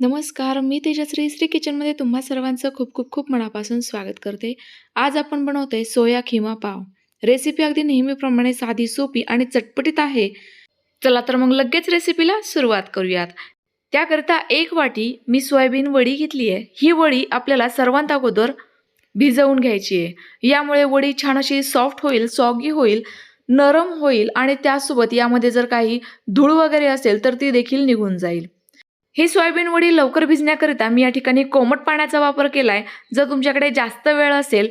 नमस्कार मी तेजश्री श्री किचनमध्ये तुम्हा सर्वांचं खूप खूप खूप मनापासून स्वागत करते. आज आपण बनवतोय सोया खिमा पाव. रेसिपी अगदी नेहमीप्रमाणे साधी सोपी आणि चटपटीत आहे. चला तर मग लगेच रेसिपीला सुरुवात करूयात. त्याकरिता एक वाटी मी सोयाबीन वडी घेतली आहे ही वडी आपल्याला सर्वांत अगोदर भिजवून घ्यायची आहे यामुळे वडी छान अशी सॉफ्ट होईल सॉगी होईल नरम होईल आणि त्यासोबत यामध्ये जर काही धूळ वगैरे असेल तर ती देखील निघून जाईल. हे सोयाबीन वडी लवकर भिजण्याकरिता मी या ठिकाणी कोमट पाण्याचा वापर केला आहे जर तुमच्याकडे जास्त वेळ असेल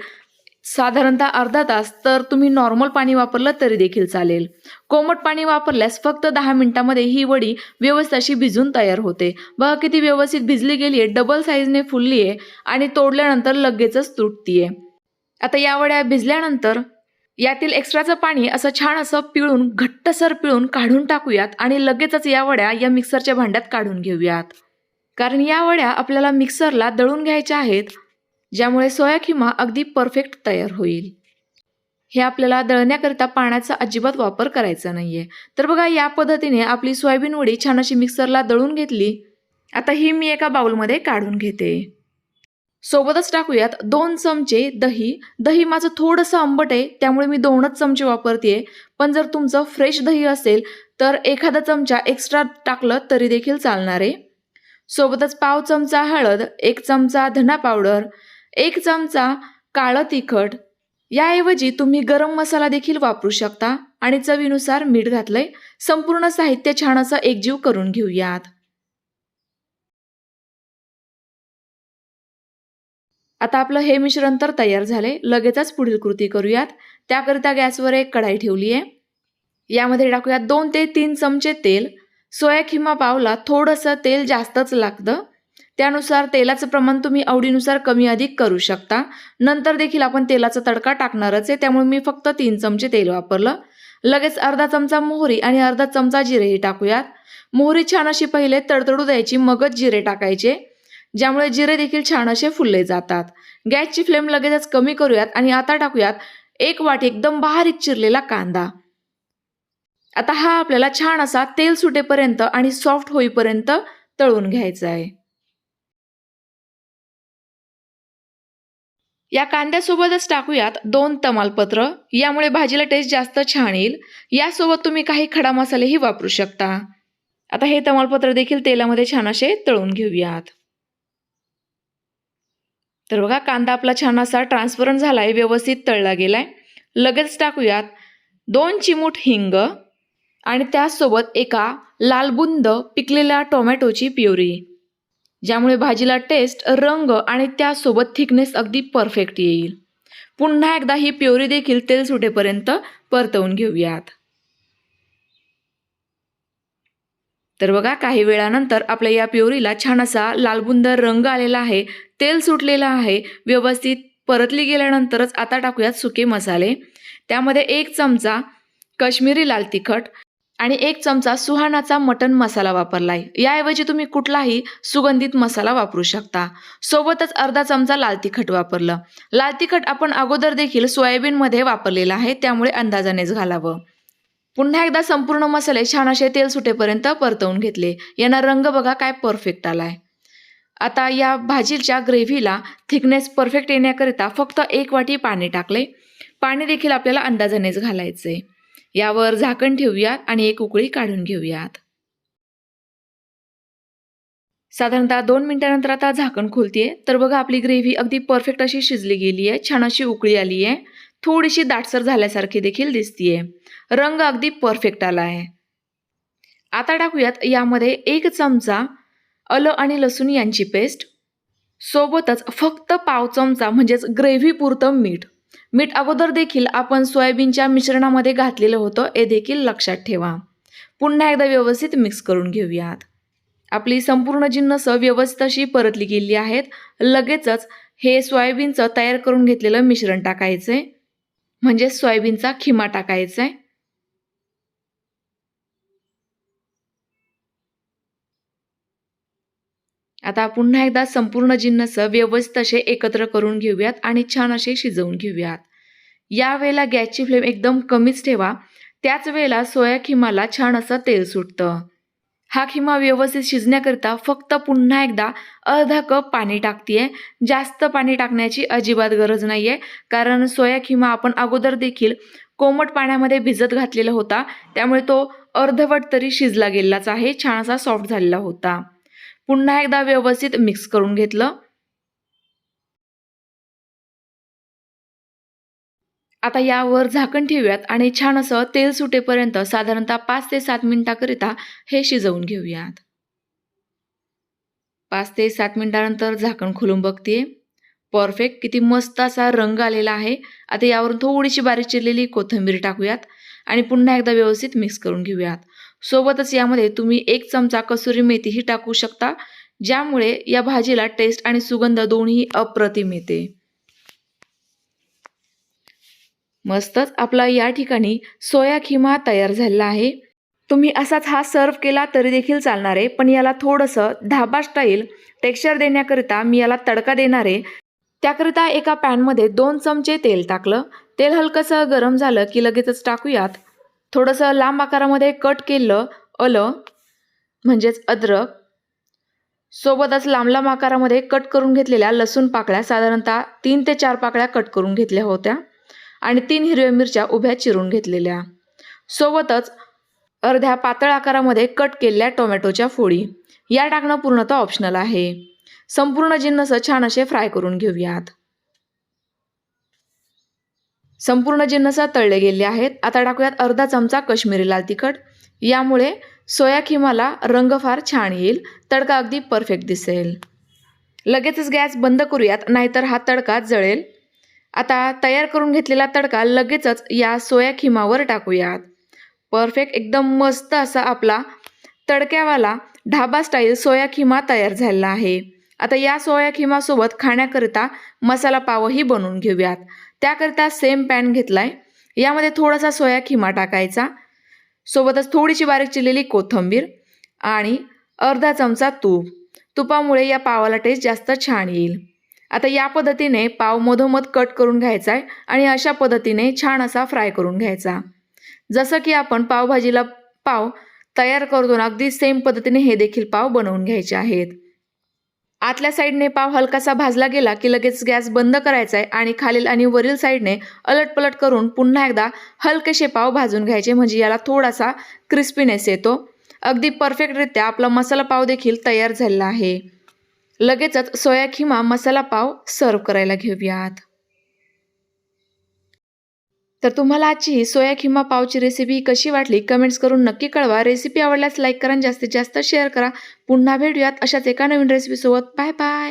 साधारणतः अर्धा तास तर तुम्ही नॉर्मल पाणी वापरलं तरी देखील चालेल. कोमट पाणी वापरल्यास फक्त दहा मिनिटामध्ये ही वडी व्यवस्थित अशी भिजून तयार होते. बघा किती व्यवस्थित भिजली गेली आहे डबल साईजने फुलली आहे आणि तोडल्यानंतर लगेचच तुटतीये. आता या वड्या भिजल्यानंतर यातील एक्स्ट्राचं पाणी असं छान असं पिळून घट्टसर पिळून काढून टाकूयात आणि लगेचच या वड्या या मिक्सरच्या भांड्यात काढून घेऊयात. कारण या वड्या आपल्याला मिक्सरला दळून घ्यायच्या आहेत ज्यामुळे सोया खिमा अगदी परफेक्ट तयार होईल. हे आपल्याला दळण्याकरिता पाण्याचा अजिबात वापर करायचा नाही आहे तर बघा या पद्धतीने आपली सोयाबीन वडी छान अशी मिक्सरला दळून घेतली. आता ही मी एका बाउलमध्ये काढून घेते. सोबतच टाकूयात दोन चमचे दही. दही माझं थोडंसं आंबट आहे त्यामुळे मी दोनच चमचे वापरते पण जर तुमचं फ्रेश दही असेल तर एखादा चमचा एक्स्ट्रा टाकलं तरी देखील चालणार आहे. सोबतच पाव चमचा हळद एक चमचा धना पावडर एक चमचा काळं तिखट. याऐवजी तुम्ही गरम मसाला देखील वापरू शकता आणि चवीनुसार मीठ घातलंय. संपूर्ण साहित्य छान असं एकजीव करून घेऊयात. आता आपलं हे मिश्रण तर तयार झाले लगेचच पुढील कृती करूयात. त्याकरिता गॅसवर एक कढाई ठेवली आहे. यामध्ये टाकूयात दोन ते तीन चमचे तेल. सोया किंवा पावला थोडंसं तेल जास्तच लागतं. त्यानुसार तेलाचं प्रमाण तुम्ही आवडीनुसार कमी अधिक करू शकता. नंतर देखील आपण तेलाचा तडका टाकणारच आहे. त्यामुळे मी फक्त तीन चमचे तेल वापरलं. लगेच अर्धा चमचा मोहरी आणि अर्धा चमचा जिरेही टाकूयात. मोहरी छान अशी पहिले तडतडू द्यायची मगच जिरे टाकायचे. ज्यामुळे जिरे देखील छान असे फुलले जातात. गॅसची फ्लेम लगेचच कमी करूयात आणि आता टाकूयात एक वाटी एकदम बारीक चिरलेला कांदा. आता हा आपल्याला छान असा तेल सुटेपर्यंत आणि सॉफ्ट होईपर्यंत तळून घ्यायचा आहे. या कांद्यासोबतच टाकूयात दोन तमालपत्र. यामुळे भाजीला टेस्ट जास्त छान येईल. यासोबत तुम्ही काही खडा मसालेही वापरू शकता. आता हे तमालपत्र देखील तेलामध्ये छान असे तळून घेऊयात. तर बघा कांदा आपला छान असा ट्रान्सपरंट झाला आहे व्यवस्थित तळला गेला आहे लगेच टाकूयात दोन चिमूट हिंग आणि त्याचसोबत एका लालबुंद पिकलेल्या टोमॅटोची प्युरी. ज्यामुळे भाजीला टेस्ट रंग आणि त्यासोबत थिकनेस अगदी परफेक्ट येईल. पुन्हा एकदा ही प्युरी देखील तेल सुटेपर्यंत परतवून घेऊयात. तर बघा काही वेळानंतर आपल्या या प्युरीला छान असा लालबुंद रंग आलेला आहे. तेल सुटलेलं आहे व्यवस्थित परतली गेल्यानंतरच आता टाकूयात सुके मसाले. त्यामध्ये एक चमचा कश्मीरी लाल तिखट आणि एक चमचा सुहानाचा मटन मसाला वापरलाय. याऐवजी तुम्ही कुठलाही सुगंधित मसाला वापरू शकता. सोबतच अर्धा चमचा लाल तिखट वापरलं. लाल तिखट आपण अगोदर देखील सोयाबीनमध्ये वापरलेलं आहे त्यामुळे अंदाजानेच घालावं. पुन्हा एकदा संपूर्ण मसाले छान असे तेल सुटेपर्यंत परतवून घेतले. यांना रंग बघा काय परफेक्ट आलाय. आता या भाजीच्या ग्रेव्हीला थिकनेस परफेक्ट येण्याकरिता फक्त एक वाटी पाणी टाकले. पाणी देखील आपल्याला अंदाजानेच घालायचे. यावर झाकण ठेवूयात आणि एक उकळी काढून घेऊयात. साधारणतः दोन मिनिटानंतर आता झाकण खोलतीये. तर बघा आपली ग्रेव्ही अगदी परफेक्ट अशी शिजली गेली आहे छान अशी उकळी आली आहे थोडीशी दाटसर झाल्यासारखी देखील दिसतीये. रंग अगदी परफेक्ट आला आहे आता टाकूयात यामध्ये एक चमचा आलं आणि लसूण यांची पेस्ट सोबतच फक्त पाव चमचा म्हणजेच ग्रेव्ही पुरतं मीठ. मीठ अगोदर देखील आपण सोयाबीनच्या मिश्रणामध्ये घातलेलं होतं हे देखील लक्षात ठेवा. पुन्हा एकदा व्यवस्थित मिक्स करून घेऊयात. आपली संपूर्ण जिन्नस व्यवस्थित अशी परतली गेली आहेत. लगेचच हे सोयाबीनचं तयार करून घेतलेलं मिश्रण टाकायचं आहे म्हणजेच सोयाबीनचा खिमा टाकायचा आहे आता पुन्हा एकदा संपूर्ण जिन्नस व्यवस्थित असे एकत्र करून घेऊयात आणि छान असे शिजवून घेऊयात. यावेळेला गॅसची फ्लेम एकदम कमीच ठेवा. त्याच वेळेला सोया खिमाला छान असं तेल सुटतं. हा खिमा व्यवस्थित शिजण्याकरिता फक्त पुन्हा एकदा अर्धा कप पाणी टाकते जास्त पाणी टाकण्याची अजिबात गरज नाही आहे कारण सोया खिमा आपण अगोदर देखील कोमट पाण्यामध्ये भिजत घातलेला होता. त्यामुळे तो अर्धवट तरी शिजला गेलाच आहे. छान असा सॉफ्ट झालेला होता. पुन्हा एकदा व्यवस्थित मिक्स करून घेतलं. आता यावर झाकण ठेवूयात आणि छान असं तेल सुटेपर्यंत साधारणतः पाच ते सात मिनिटाकरिता हे शिजवून घेऊयात. पाच ते सात मिनिटानंतर झाकण खोलून बघते परफेक्ट किती मस्त असा रंग आलेला आहे. आता यावरून थोडीशी बारीक चिरलेली कोथिंबीर टाकूयात आणि पुन्हा एकदा व्यवस्थित मिक्स करून घेऊयात. सोबतच यामध्ये तुम्ही एक चमचा कसुरी मेथीही टाकू शकता ज्यामुळे या भाजीला टेस्ट आणि सुगंध दोन्ही अप्रतिम येते. मस्तच आपला या ठिकाणी सोया खिमा तयार झालेला आहे. तुम्ही असाच हा सर्व केला तरी देखील चालणार आहे पण याला थोडंसं धाबा स्टाईल टेक्स्चर देण्याकरिता मी याला तडका देणार आहे. त्याकरिता एका पॅनमध्ये दोन चमचे तेल टाकलं. तेल हलकंसं गरम झालं की लगेचच टाकूयात. थोडंसं लांब आकारामध्ये कट केलं आलं म्हणजेच अद्रक सोबतच लांब लांब आकारामध्ये कट करून घेतलेल्या लसूण पाकळ्या साधारणतः तीन ते चार पाकळ्या कट करून घेतल्या होत्या आणि तीन हिरव्या मिरच्या उभ्या चिरून घेतलेल्या. सोबतच अर्ध्या पातळ आकारामध्ये कट केलेल्या टोमॅटोच्या फोडी. या टाकणं पूर्णतः ऑप्शनल आहे. संपूर्ण जिन्नस छान असे फ्राय करून घेऊयात. संपूर्ण जिन्नस तळले गेले आहेत. आता टाकूयात अर्धा चमचा कश्मीरी लाल तिखट. यामुळे सोया खिमाला रंग फार छान येईल. तडका अगदी परफेक्ट दिसेल. लगेचच गॅस बंद करूयात नाहीतर हा तडका जळेल. आता तयार करून घेतलेला तडका लगेचच या सोया खिमावर टाकूयात. परफेक्ट एकदम मस्त असा आपला तडक्यावाला ढाबा स्टाईल सोया खिमा तयार झालेला आहे. आता या सोया खिमासोबत खाण्याकरिता मसाला पावही बनवून घेऊयात. त्याकरिता सेम पॅन घेतलाय. यामध्ये थोडासा सोया खिमा टाकायचा. सोबतच थोडीशी बारीक चिरलेली कोथिंबीर आणि अर्धा चमचा तूप. तुपामुळे या पावाला टेस्ट जास्त छान येईल. आता या पद्धतीने पाव मधोमध कट करून घ्यायचा आहे आणि अशा पद्धतीने छान असा फ्राय करून घ्यायचा. जसं की आपण पावभाजीला पाव तयार करतो ना अगदी सेम पद्धतीने हे देखील पाव बनवून घ्यायचे आहेत. आतल्या साईडने पाव हलकासा भाजला गेला की लगेच गॅस बंद करायचा आहे आणि खालील आणि वरील साईडने अलटपलट करून पुन्हा एकदा हलकेसे पाव भाजून घ्यायचे. म्हणजे याला थोडासा क्रिस्पीनेस येतो. अगदी परफेक्टरित्या आपला मसाला पाव देखील तयार झालेला आहे. लगेचच सोया खिमा मसाला पाव सर्व करायला घेऊयात. तर तुम्हाला आजची ही सोया खिमा पावची रेसिपी कशी वाटली कमेंट्स करून नक्की कळवा. रेसिपी आवडल्यास लाईक करा जास्तीत जास्त शेअर करा. पुन्हा भेटूयात अशाच एका नवीन रेसिपीसोबत बाय बाय